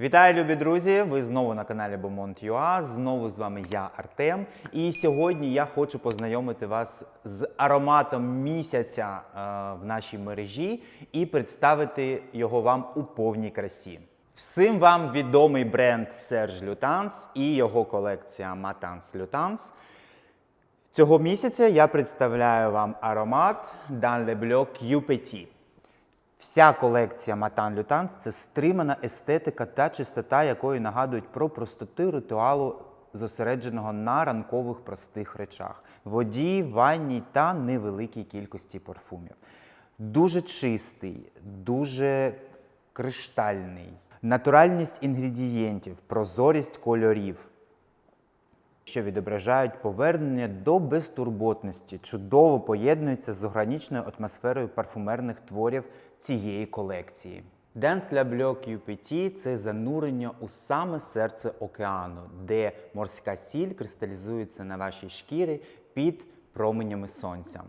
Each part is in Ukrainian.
Вітаю, любі друзі! Ви знову на каналі Beaumont.ua, Знову з вами я, Артем. І сьогодні я хочу познайомити вас з ароматом місяця е, в нашій мережі і представити його вам у повній красі. Всім вам відомий бренд Serge Lutens і його колекція Lutens. Цього місяця я представляю вам аромат Dans le. Вся колекція Матан Лютанс це стримана естетика та чистота, якої нагадують про простоту ритуалу, зосередженого на ранкових простих речах, воді, ванні та невеликій кількості парфумів. Дуже чистий, дуже криштальний, натуральність інгредієнтів, прозорість кольорів що відображають повернення до безтурботності, чудово поєднуються з органічною атмосферою парфумерних творів цієї колекції. Dance La Bloc UPT – це занурення у саме серце океану, де морська сіль кристалізується на вашій шкірі під променями сонця.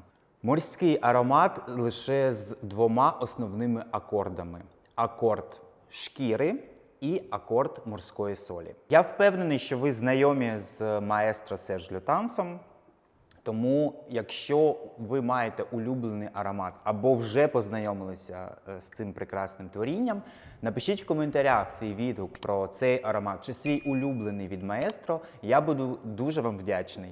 Морський аромат лише з двома основними акордами: акорд шкіри і акорд морської солі. Я впевнений, що ви знайомі з маестро Серж Лютансом. Тому, якщо ви маєте улюблений аромат або вже познайомилися е, з цим прекрасним творінням, напишіть в коментарях свій відгук про цей аромат чи свій улюблений від маестро. Я буду дуже вам вдячний.